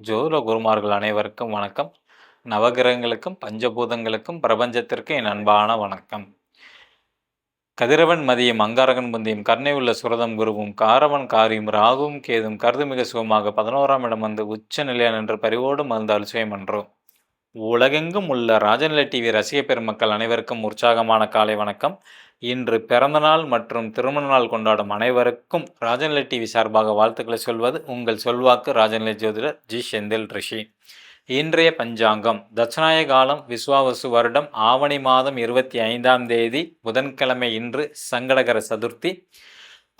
ஜோதிட குருமார்கள் அனைவருக்கும் வணக்கம். நவகிரகங்களுக்கும் பஞ்சபூதங்களுக்கும் பிரபஞ்சத்திற்கும் என் அன்பான வணக்கம். கதிரவன் மதியம் அங்காரகன் முந்தியும் கருணை உள்ள சுரதம் குருவும் காரவன் காரியும் ராகுவும் கேதும் கருது மிக சுகமாக பதினோராம் இடம் வந்து உச்ச நிலையான் என்று பரிவோடு மருந்து அலுவயம் என்றோம் உலகெங்கும் உள்ள ராஜநிலை டிவி ரசிக பெருமக்கள் அனைவருக்கும் உற்சாகமான காலை வணக்கம். இன்று பிறந்தநாள் மற்றும் திருமண நாள் கொண்டாடும் அனைவருக்கும் ராஜநிலை டிவி சார்பாக வாழ்த்துக்களை சொல்வது உங்கள் சொல்வாக்கு ராஜநிலை ஜோதிடர் ஜி. செந்தில் ரிஷி. இன்றைய பஞ்சாங்கம் தட்சநாய காலம் விஸ்வாவசு வருடம் ஆவணி மாதம் இருபத்தி ஐந்தாம் தேதி புதன்கிழமை இன்று சங்கடகர சதுர்த்தி.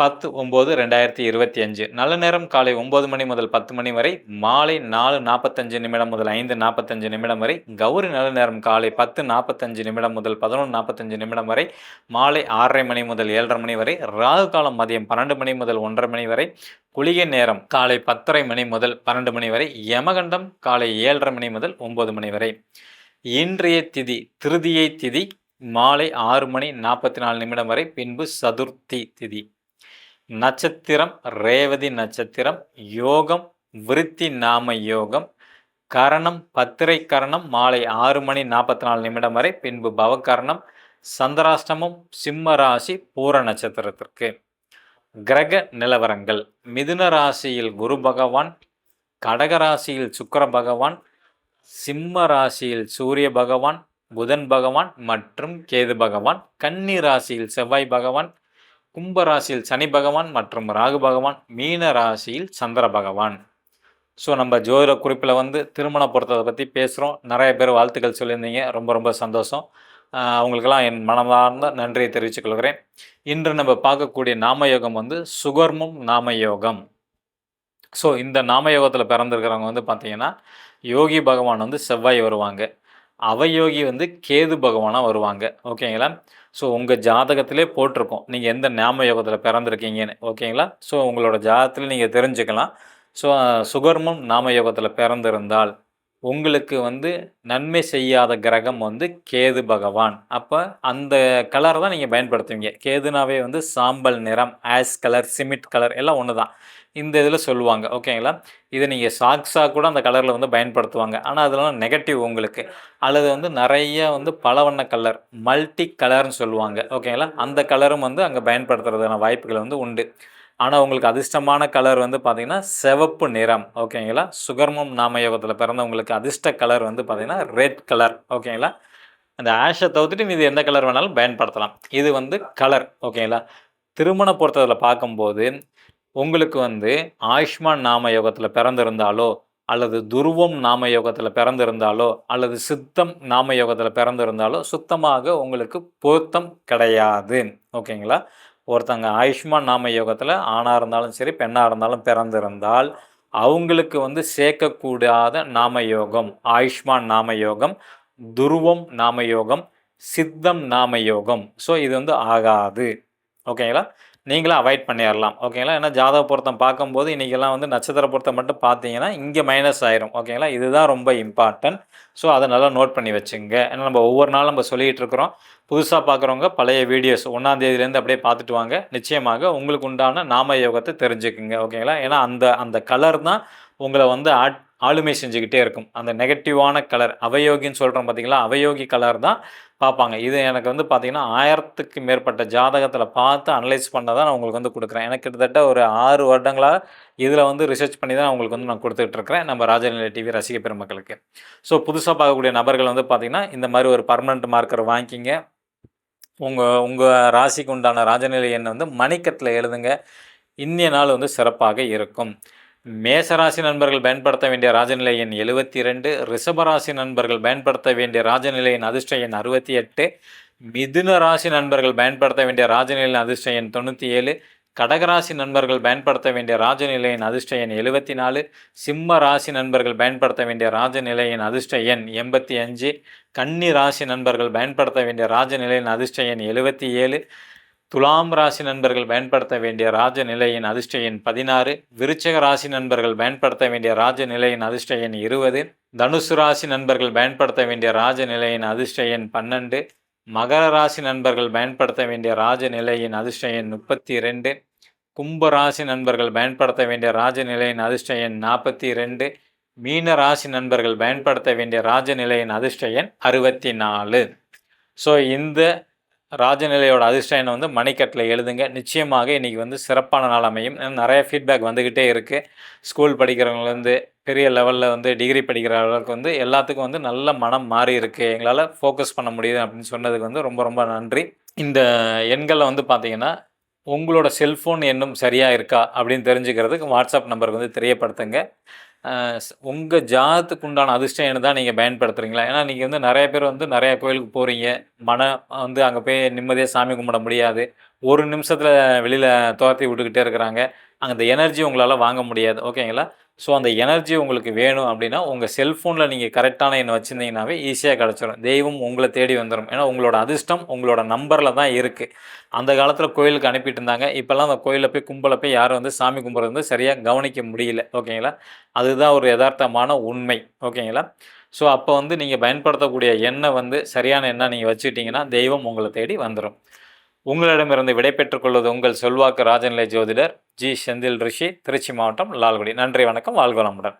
பத்து ஒம்பது ரெண்டாயிரத்தி இருபத்தி அஞ்சு. நல்ல நேரம். காலை ஒம்பது மணி முதல் பத்து மணி வரை. மாலை நாலு நாற்பத்தஞ்சு நிமிடம் முதல் ஐந்து நாற்பத்தஞ்சு நிமிடம் வரை. கௌரி நல்ல நேரம். காலை பத்து நாற்பத்தஞ்சு நிமிடம் முதல் பதினொன்று நாற்பத்தஞ்சு நிமிடம் வரை. மாலை ஆறரை மணி முதல் ஏழரை மணி வரை. ராகு காலம் மதியம் பன்னெண்டு மணி முதல் ஒன்றரை மணி வரை. குளிகை நேரம். காலை பத்தரை மணி முதல் பன்னெண்டு மணி வரை. யமகண்டம். காலை ஏழரை மணி முதல் ஒம்பது மணி வரை. இன்றைய திதி திருதியை திதி மாலை ஆறு மணி நாற்பத்தி நாலு நிமிடம் வரை. பின்பு சதுர்த்தி திதி. நட்சத்திரம் ரேவதி நட்சத்திரம் யோகம் விருத்தி நாம யோகம் கரணம் பத்திரை கரணம் மாலை ஆறு மணி நாற்பத்தி நாலு நிமிடம் வரை பின்பு பவகரணம் சந்திராஷ்டமம் சிம்ம ராசி பூர நட்சத்திரத்திற்கு. கிரக நிலவரங்கள். மிதுன ராசியில் குரு பகவான் கடக ராசியில் சுக்கர பகவான் சிம்ம ராசியில் சூரிய பகவான் புதன் பகவான் மற்றும் கேது பகவான் கன்னி ராசியில் செவ்வாய் பகவான் கும்ப ராசியில் சனி பகவான் மற்றும் ராகு பகவான் மீன ராசியில் சந்திர பகவான். ஸோ நம்ம ஜோதிட குறிப்பில் வந்து திருமண பொருத்தத்தை பற்றி பேசுகிறோம் நிறைய பேர் வாழ்த்துக்கள் சொல்லியிருந்தீங்க. ரொம்ப ரொம்ப சந்தோஷம். அவங்களுக்கெல்லாம் என் மனமார்ந்த நன்றியை தெரிவித்துக்கொள்கிறேன் இன்று நம்ம பார்க்கக்கூடிய நாமயோகம் வந்து சுகர்மம் நாமயோகம். ஸோ இந்த நாமயோகத்தில் பிறந்திருக்கிறவங்க வந்து பார்த்திங்கன்னா யோகி பகவான் வந்து செவ்வாய் வருவாங்க. அவயோகி வந்து கேது பகவானாக வருவாங்க. ஓகேங்களா? ஸோ உங்கள் ஜாதகத்திலே போட்டிருக்கோம். நீங்கள் எந்த நாம யோகத்தில் பிறந்திருக்கீங்கன்னு. ஓகேங்களா? ஸோ உங்களோட ஜாதகத்தில் நீங்கள் தெரிஞ்சுக்கலாம். ஸோ சுகர்மம் நாம யோகத்தில் பிறந்திருந்தால். உங்களுக்கு வந்து நன்மை செய்யாத கிரகம் வந்து கேது பகவான். அப்போ அந்த கலர் தான் நீங்கள் பயன்படுத்துவீங்க. கேதுனாவே வந்து சாம்பல் நிறம் ஆஸ் கலர் சிமெண்ட் கலர் எல்லாம் ஒன்று தான் இந்த இதில் சொல்லுவாங்க. ஓகேங்களா இதை நீங்கள் சாக்ஸாக கூட அந்த கலரில் வந்து பயன்படுத்துவாங்க. ஆனால் அதெல்லாம் நெகட்டிவ் உங்களுக்கு. அல்லது வந்து நிறைய வந்து பல வண்ண கலர் மல்டி கலர்னு சொல்லுவாங்க. ஓகேங்களா அந்த கலரும் வந்து அங்கே பயன்படுத்துறதுக்கான வாய்ப்புகள் வந்து உண்டு. ஆனால் உங்களுக்கு அதிர்ஷ்டமான கலர் வந்து பார்த்தீங்கன்னா சிவப்பு நிறம் ஓகேங்களா? சுகர்மம் நாமயோகத்தில் பிறந்தவங்களுக்கு அதிர்ஷ்ட கலர் வந்து பார்த்தீங்கன்னா ரெட் கலர் ஓகேங்களா? அந்த ஆஷை தவிர்த்துட்டு மீது எந்த கலர் வேணாலும் பயன்படுத்தலாம். இது வந்து கலர் ஓகேங்களா? திருமண பொறுத்ததில் பார்க்கும்போது உங்களுக்கு வந்து ஆயுஷ்மான் நாம யோகத்தில் பிறந்திருந்தாலோ அல்லது துருவம் நாம யோகத்தில் பிறந்திருந்தாலோ அல்லது சித்தம் நாம யோகத்தில் பிறந்திருந்தாலோ சுத்தமாக உங்களுக்கு பொருத்தம் கிடையாது ஓகேங்களா? ஒருத்தங்க ஆயுஷ்மான் நாம யோகத்தில் ஆணாக இருந்தாலும் சரி பெண்ணாக இருந்தாலும் பிறந்திருந்தால் அவங்களுக்கு வந்து சேர்க்கக்கூடாத நாம யோகம் ஆயுஷ்மான் நாம யோகம் துருவம் நாம யோகம் சித்தம் நாம யோகம். ஸோ இது வந்து ஆகாது. ஓகேங்களா நீங்களும் அவாய்ட் பண்ணிடலாம் ஓகேங்களா ஏன்னா ஜாதக பொருத்தம் பார்க்கும்போது இன்றைக்கெல்லாம் வந்து நட்சத்திர பொருத்தம் மட்டும் பார்த்தீங்கன்னா இங்கே மைனஸ் ஆயிரும். ஓகேங்களா இதுதான் ரொம்ப இம்பார்ட்டன்ட் ஸோ அதை நல்லா நோட் பண்ணி வச்சுங்க. ஏன்னா நம்ம ஒவ்வொரு நாளும் நம்ம சொல்லிகிட்டு இருக்கிறோம். புதுசாக பார்க்குறவங்க பழைய வீடியோஸ் ஒன்றாந்தேதியிலேருந்து அப்படியே பார்த்துட்டு வாங்க. நிச்சயமாக உங்களுக்கு உண்டான நாம யோகத்தை தெரிஞ்சுக்குங்க. ஓகேங்களா ஏன்னா அந்த அந்த கலர் தான் உங்களை வந்து ஆட் ஆளுமை செஞ்சுக்கிட்டே இருக்கும். அந்த நெகட்டிவான கலர் அவயோகின்னு சொல்கிறோம் பார்த்தீங்களா அவயோகி கலர் தான் பார்ப்பாங்க. இது எனக்கு வந்து பார்த்தீங்கன்னா ஆயிரத்துக்கு மேற்பட்ட ஜாதகத்தில் பார்த்து அனலைஸ் பண்ண தான் நான் உங்களுக்கு வந்து கொடுக்குறேன். எனக்கு கிட்டத்தட்ட ஒரு ஆறு வருடங்களாக இதில் வந்து ரிசர்ச் பண்ணி தான் உங்களுக்கு வந்து நான் கொடுத்துட்டு இருக்கிறேன். நம்ம ராஜநிலை டிவி ரசிக பெருமக்களுக்கு. ஸோ புதுசாக பார்க்கக்கூடிய நபர்கள் வந்து பார்த்திங்கன்னா இந்த மாதிரி ஒரு பர்மனெண்ட் மார்க்கர் வாங்கிக்கிங்க. உங்கள் உங்கள் ராசிக்கு உண்டான ராஜநிலை எண்ணை வந்து மணிக்கட்டில் எழுதுங்க. இன்னிய நாள் வந்து சிறப்பாக இருக்கும். மேசராசி நண்பர்கள் பயன்படுத்த வேண்டிய ராஜநிலை எண் எழுபத்தி ரெண்டு ரிஷபராசி நண்பர்கள் பயன்படுத்த வேண்டிய ராஜநிலை எண் அதிர்ஷ்ட எண் அறுபத்தி எட்டு மிதுன ராசி நண்பர்கள் பயன்படுத்த வேண்டிய ராஜநிலை அதிர்ஷ்ட எண் தொண்ணூற்றி ஏழு கடகராசி நண்பர்கள் பயன்படுத்த வேண்டிய ராஜநிலையின் அதிர்ஷ்ட எண் எழுபத்தி நாலு சிம்ம ராசி நண்பர்கள் பயன்படுத்த வேண்டிய ராஜநிலையின் அதிர்ஷ்ட எண் எண்பத்தி அஞ்சு கன்னி ராசி நண்பர்கள் பயன்படுத்த வேண்டிய ராஜநிலையின் அதிர்ஷ்ட எண் எழுபத்தி ஏழு துலாம் ராசி நண்பர்கள் பயன்படுத்த வேண்டிய ராஜநிலையின் அதிர்ஷ்ட எண் பதினாறு விருச்சக ராசி நண்பர்கள் பயன்படுத்த வேண்டிய ராஜநிலையின் அதிர்ஷ்ட எண் இருபது தனுசு ராசி நண்பர்கள் பயன்படுத்த வேண்டிய ராஜநிலையின் அதிர்ஷ்ட எண் பன்னெண்டு மகர ராசி நண்பர்கள் பயன்படுத்த வேண்டிய ராஜநிலையின் அதிர்ஷ்ட எண் முப்பத்தி ரெண்டு கும்ப ராசி நண்பர்கள் பயன்படுத்த வேண்டிய ராஜநிலையின் அதிர்ஷ்ட எண் நாற்பத்தி ரெண்டு மீன ராசி நண்பர்கள் பயன்படுத்த வேண்டிய ராஜநிலையின் அதிர்ஷ்ட எண் அறுபத்தி நாலு ஸோ இந்த ராஜநிலையோட அதிர்ஷ்ட வந்து மணிக்கட்டில் எழுதுங்க. நிச்சயமாக இன்றைக்கி வந்து சிறப்பான நாள் அமையும். நிறைய ஃபீட்பேக் வந்துக்கிட்டே இருக்குது ஸ்கூல் படிக்கிறவங்கலேருந்து பெரிய லெவலில் வந்து டிகிரி படிக்கிற அளவுக்கு வந்து எல்லாத்துக்கும் வந்து நல்ல மனம் மாறி இருக்குது எங்களால் ஃபோக்கஸ் பண்ண முடியுது அப்படின்னு சொன்னதுக்கு வந்து ரொம்ப ரொம்ப நன்றி. இந்த எண்களை வந்து பார்த்தீங்கன்னா உங்களோட செல்ஃபோன் எண்ணும் சரியாக இருக்கா அப்படின்னு தெரிஞ்சுக்கிறதுக்கு வாட்ஸ்அப் நம்பருக்கு வந்து தெரியப்படுத்துங்க. உங்கள் ஜாதத்துக்கு உண்டான அதிர்ஷ்டம் தான் நீங்கள் பயன்படுத்துகிறீங்களா ஏன்னா நீங்கள் வந்து நிறைய பேர் வந்து நிறைய கோயிலுக்கு போகிறீங்க மன வந்து அங்கே போய் நிம்மதியாக சாமி கும்பிட முடியாது. ஒரு நிமிஷத்தில் வெளியில் துரத்தி விட்டுக்கிட்டே இருக்கிறாங்க. அந்த எனர்ஜி உங்களால் வாங்க முடியாது. ஓகேங்களா ஸோ அந்த எனர்ஜி உங்களுக்கு வேணும் அப்படின்னா உங்கள் செல்ஃபோனில் நீங்கள் கரெக்டான எண்ணை வச்சுருந்தீங்கன்னாவே ஈஸியாக கிடச்சிடும் தெய்வம் உங்களை தேடி வந்துடும் ஏன்னா உங்களோட அதிர்ஷ்டம் உங்களோட நம்பரில் தான் இருக்குது அந்த காலத்தில் கோயிலுக்கு அனுப்பிட்டு இருந்தாங்க. இப்போல்லாம் அந்த கோயிலில் போய் கும்பலை போய் யாரும் வந்து சாமி கும்பிட்றது வந்து சரியாக கவனிக்க முடியல. ஓகேங்களா? அதுதான் ஒரு யதார்த்தமான உண்மை. ஓகேங்களா? ஸோ அப்போ வந்து நீங்கள் பயன்படுத்தக்கூடிய எண்ணெய் வந்து சரியான எண்ணெய் நீங்கள் வச்சுக்கிட்டிங்கன்னா தெய்வம் உங்களை தேடி வந்துடும் உங்களிடமிருந்து விடைபெற்றுக் கொள்வது உங்கள் செல்வாக்கு ராஜநிலை ஜோதிடர் ஜி செந்தில் ரிஷி திருச்சி மாவட்டம் லால்குடி. நன்றி வணக்கம். வாழ்க வளமுடன்.